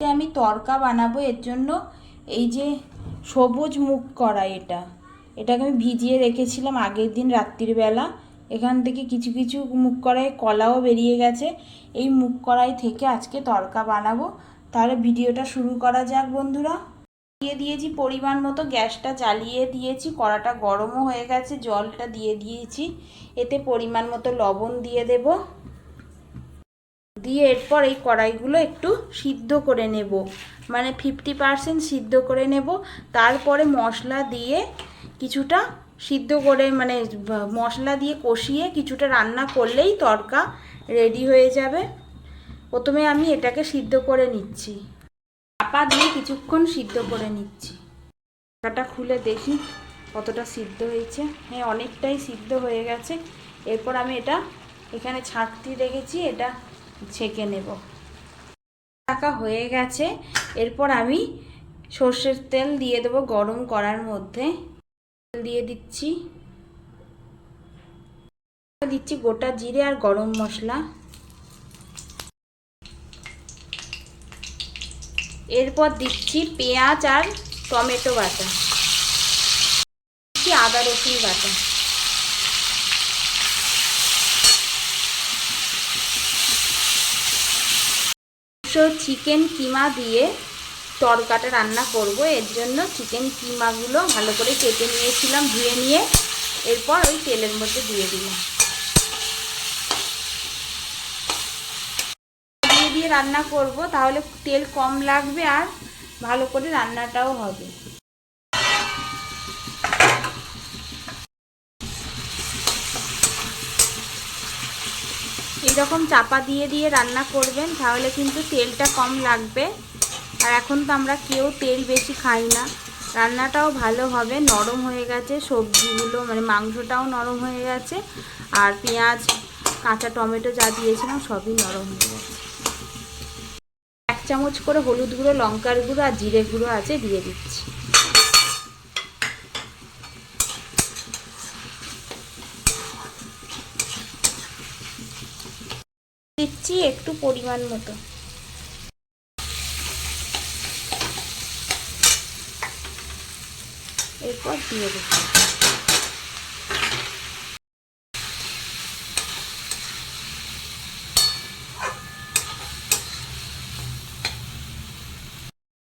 আমি তরকা বানাবো, এর জন্য এই যে সবুজ মুখ কড়াই এটা, এটাকে আমি ভিজিয়ে রেখেছিলাম আগের দিন রাত্রিবেলা এখান থেকে কিছু কিছু মুখ কড়াই কলাও বেরিয়ে গেছে। এই মুখ কড়াই থেকে আজকে তরকা বানাবো। তাহলে ভিডিওটা শুরু করা যাক বন্ধুরা। দিয়ে দিয়েছি পরিমাণ মতো, গ্যাসটা চালিয়ে দিয়েছি, কড়াটা গরমও হয়ে গেছে, জলটা দিয়ে দিয়েছি। এতে পরিমাণ মতো লবণ দিয়ে দেবো। দিয়ে এরপর এই কড়াইগুলো একটু সিদ্ধ করে নেব। মানে ফিফটি পারসেন্ট সিদ্ধ করে নেব। তারপরে মশলা দিয়ে কিছুটা সিদ্ধ করে মানে মশলা দিয়ে কষিয়ে কিছুটা রান্না করলেই তরকা রেডি হয়ে যাবে। প্রথমে আমি এটাকে সিদ্ধ করে নিচ্ছি। চাপা দিয়ে কিছুক্ষণ সিদ্ধ করে নিচ্ছি। ঢাকাটা খুলে দেখি কতটা সিদ্ধ হয়েছে। হ্যাঁ অনেকটাই সিদ্ধ হয়ে গেছে। এরপর আমি এটা এখানে ছাঁকতে রেখেছি। এটা ছেঁকে নেব। টাকা হয়ে গেছে। এরপর আমি সর্ষের তেল দিয়ে দেবো গরম করার মধ্যে। তেল দিয়ে দিচ্ছি। দিচ্ছি গোটা জিরে আর গরম মশলা। এরপর দিচ্ছি পেঁয়াজ আর টমেটো বাটা। আদা রসুন বাটা। চিকেন কিমা দিয়ে তরকাটা রান্না করব। এর জন্য চিকেন কিমাগুলো ভালো করে কেটে নিয়েছিলাম, ধুয়ে নিয়ে। এরপর ওই তেলের মধ্যে দিয়ে দিলাম। দিয়ে দিয়ে রান্না করব, তাহলে তেল কম লাগবে আর ভালো করে রান্নাটাও হবে। এইরকম চাপা দিয়ে দিয়ে রান্না করবেন, তাহলে কিন্তু তেলটা কম লাগবে। আর এখন তো আমরা কেউ তেল বেশি খাই না। রান্নাটাও ভালো হবে, নরম হয়ে গেছে, সবজিগুলো মানে মাংসটাও নরম হয়ে গেছে, আর পেঁয়াজ, কাঁচা টমেটো যা দিয়েছিলাম সবই নরম হয়ে গেছে। এক চামচ করে হলুদ গুঁড়ো, লঙ্কার গুঁড়ো আর জিরে গুঁড়ো আছে, দিয়ে দিচ্ছি। দিচ্ছি একটু পরিমাণ মতো। এরপর দিয়ে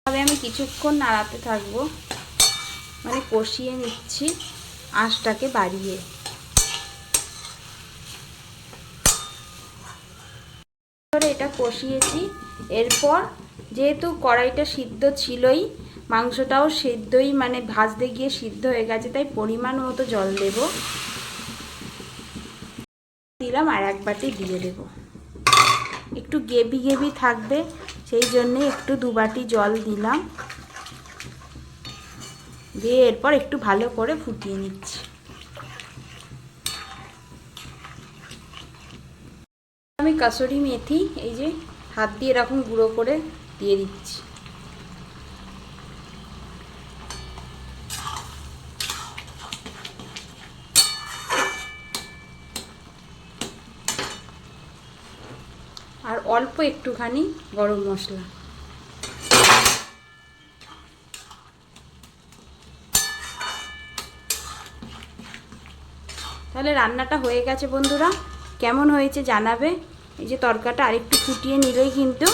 তবে আমি কিছুক্ষণ নাড়াতে থাকব। মানে কষিয়ে নিচ্ছি আঁশটাকে বাড়িয়ে। করে এটা কষিয়েছি। এরপর যেহেতু কড়াইটা সিদ্ধ ছিলই, মাংসটাও সিদ্ধই মানে ভাজতে গিয়ে সিদ্ধ হয়ে গেছে, তাই পরিমাণ মতো জল দেব। দিলাম আর এক বাটি দিয়ে দেব। একটু গেবি গেবি থাকবে, সেই জন্যে একটু দু বাটি জল দিলাম। দিয়ে এরপর একটু ভালো করে ফুটিয়ে নিচ্ছি। কাসুরি মেথি, এই যে হাত দিয়ে এরকম গুঁড়ো করে দিয়ে দিচ্ছি। আর অল্প একটুখানি গরম মশলা। তাহলে রান্নাটা হয়ে গেছে বন্ধুরা। কেমন হয়েছে জানাবে এই যে তরকাটা আরেকটু ফুটিয়ে নিলেই কিন্তু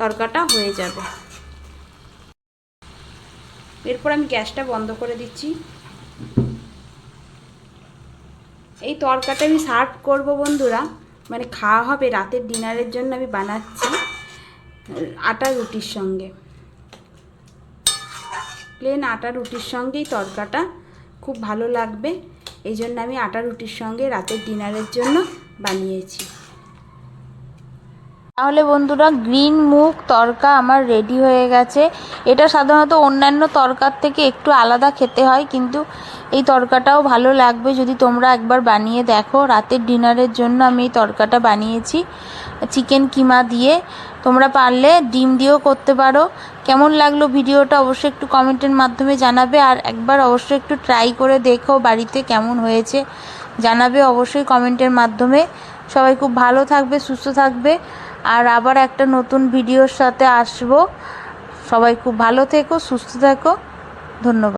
তরকাটা হয়ে যাবে। এরপর আমি গ্যাসটা বন্ধ করে দিচ্ছি। এই তরকাটা আমি সার্ভ করব বন্ধুরা। মানে খাওয়া হবে রাতের ডিনারের জন্য আমি বানাচ্ছি আটা রুটির সঙ্গে। প্লেন আটা রুটির সঙ্গেই তরকাটা খুব ভালো লাগবে। এই জন্য আমি আটা রুটির সঙ্গে রাতের ডিনারের জন্য বানিয়েছি। তাহলে বন্ধুরা, গ্রিন মুগ তরকা আমার রেডি হয়ে গেছে। এটা সাধারণত অন্যান্য তরকার থেকে একটু আলাদা খেতে হয়, কিন্তু এই তরকাটাও ভালো লাগবে যদি তোমরা একবার বানিয়ে দেখো। রাতের ডিনারের জন্য আমি এই তরকাটা বানিয়েছি, চিকেন কিমা দিয়ে। তোমরা পারলে ডিম দিয়েও করতে পারো। কেমন লাগল ভিডিওটা অবশ্যই একটু কমেন্টের মাধ্যমে জানাবে, আর একবার অবশ্যই একটু ট্রাই করে দেখো বাড়িতে কেমন হয়েছে, জানাবে অবশ্যই কমেন্টের মাধ্যমে। সবাই খুব ভালো থাকবে, সুস্থ থাকবে। আর আবার একটা নতুন ভিডিওর সাথে আসব। সবাই খুব ভালো থেকো সুস্থ থেকো। ধন্যবাদ।